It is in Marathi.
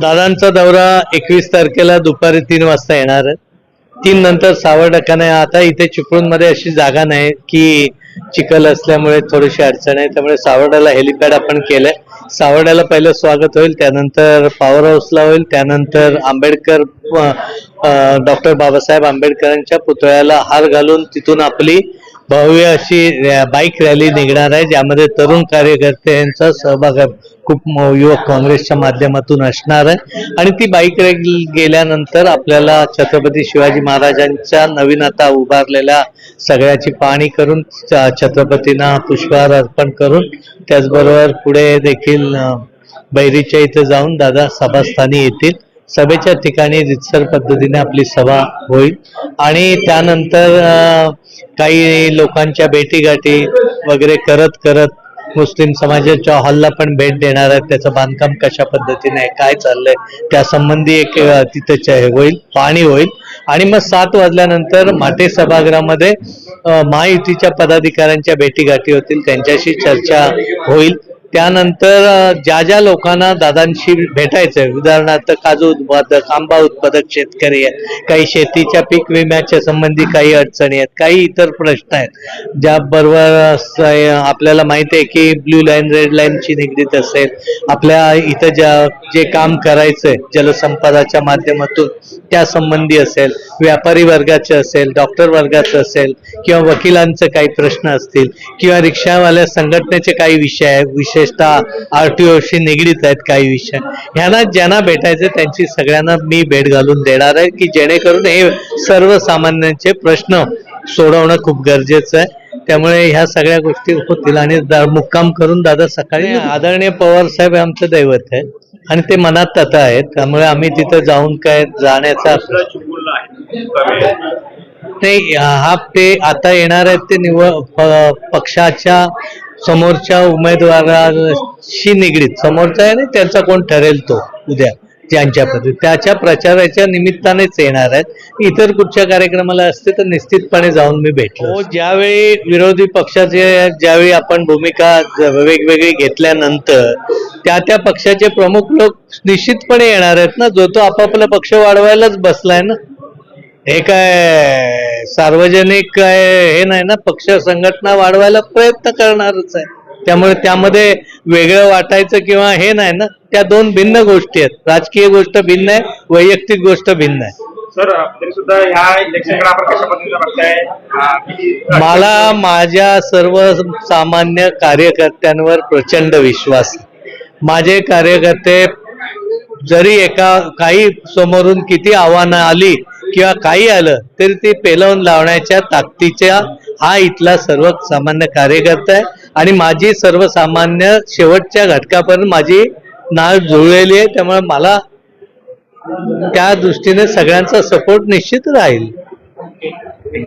दादांचा दौरा एकवीस तारखेला दुपारी तीन वाजता येणार तीन नंतर सावर्डकाने आता इथे चिपळूणमध्ये अशी जागा नाही की चिखल असल्यामुळे थोडीशी अडचण आहे. त्यामुळे सावर्ड्याला हेलिपॅड आपण केलंय. सावर्ड्याला पहिलं स्वागत होईल त्यानंतर पॉवर हाऊसला होईल त्यानंतर आंबेडकर डॉक्टर बाबासाहेब आंबेडकरांच्या पुतळ्याला हार घालून तिथून आपली भव्य अशी रॅ- बाईक रॅली निघणार आहे ज्यामध्ये तरुण कार्यकर्त्यांचा सहभाग खूप म- युवक काँग्रेसच्या माध्यमातून असणार आहे. आणि ती बाईक रॅली गेल्यानंतर आपल्याला छत्रपती शिवाजी महाराजांच्या नवीन आता उभारलेल्या सगळ्याची पाहणी करून छ- छत्रपतींना पुष्पहार अर्पण करून त्याचबरोबर पुढे देखील बैरीच्या इथे जाऊन दादा सभास्थानी येतील. सभेच्या ठिकाणी रितसर पद्धतीने आपली सभा होईल. आणि त्यानंतर काही लोकांच्या भेटीगाठी वगैरे करत करत मुस्लिम समाजाच्या हॉलला पण भेट देणार आहेत. त्याचं बांधकाम कशा पद्धतीने आहे काय चाललंय त्या संबंधी एक तिथं हे होईल पाणी होईल. आणि मग सात वाजल्यानंतर माटे सभागृहामध्ये महायुतीच्या पदाधिकाऱ्यांच्या भेटीगाठी होतील. त्यांच्याशी चर्चा होईल. त्यानंतर ज्या ज्या लोकांना दादांशी भेटायचंय उदाहरणार्थ काजू उत्पादक आंबा उत्पादक शेतकरी आहेत काही शेतीच्या पीक विम्याच्या संबंधी काही अडचणी आहेत काही इतर प्रश्न आहेत ज्याबरोबर आपल्याला माहिती आहे की ब्ल्यू लाईन रेड लाईनची निगडीत असेल आपल्या इथं ज्या जे काम करायचंय जलसंपदाच्या माध्यमातून त्या संबंधी असेल व्यापारी वर्गाचे असेल डॉक्टर वर्गाचं असेल किंवा वकिलांचे काही प्रश्न असतील किंवा रिक्षावाल्या संघटनेचे काही विषय आहे विशेषतः आरटीओशी निगडीत आहेत काही विषय. ह्यांना ज्यांना भेटायचे त्यांची सगळ्यांना मी भेट घालून देणार आहे की जेणेकरून हे सर्वसामान्यांचे प्रश्न सोडवणं खूप गरजेचं आहे. त्यामुळे ह्या सगळ्या गोष्टी होतील आणि मुक्काम करून दादा सकाळी आदरणीय पवार साहेब आमचं दैवत आहे आणि ते मनात तथा आहेत. त्यामुळे आम्ही तिथं जाऊन काय जाण्याचा नाही हा ते आता येणार आहेत ते निवड प- पक्षाच्या समोरच्या उमेदवाराशी निगडीत. समोरचा आहे ना त्यांचा कोण ठरेल तो उद्या? ज्यांच्या पद्धती त्याच्या प्रचाराच्या निमित्तानेच येणार आहेत. इतर कुठच्या कार्यक्रमाला असते तर निश्चितपणे जाऊन मी भेटलो हो, ज्यावेळी विरोधी पक्षाचे ज्यावेळी आपण भूमिका वेगवेगळी घेतल्यानंतर त्या त्या पक्षाचे प्रमुख लोक निश्चितपणे येणार आहेत ना? जो तो आपापला पक्ष वाढवायलाच बसलाय ना? हे काय? सार्वजनिक हे नाही ना पक्ष संघटना वाढवायला प्रयत्न करणारच आहे. त्यामुळे त्यामध्ये वेगळं वाटायचं किंवा हे नाही ना त्या दोन भिन्न गोष्टी आहेत. राजकीय गोष्ट भिन्न आहे वैयक्तिक गोष्ट भिन्न आहे. सर तरी सुद्धा ह्या इलेक्शनकडे आपण कशा पद्धतीने बघताय? मला माझ्या सर्व सामान्य कार्यकर्त्यांवर प्रचंड विश्वास आहे. माझे कार्यकर्ते जरी एका काही समोरून किती आव्हानं आली किंवा काही आलं तरी ते पेलवून लावण्याच्या ताकदीच्या हा इथला सर्वसामान्य कार्यकर्ता आहे. आणि माझी सर्वसामान्य शेवटच्या घटकापर्यंत माझी नाळ जुळलेली आहे. त्यामुळे मला त्या दृष्टीने सगळ्यांचा सपोर्ट निश्चित राहील.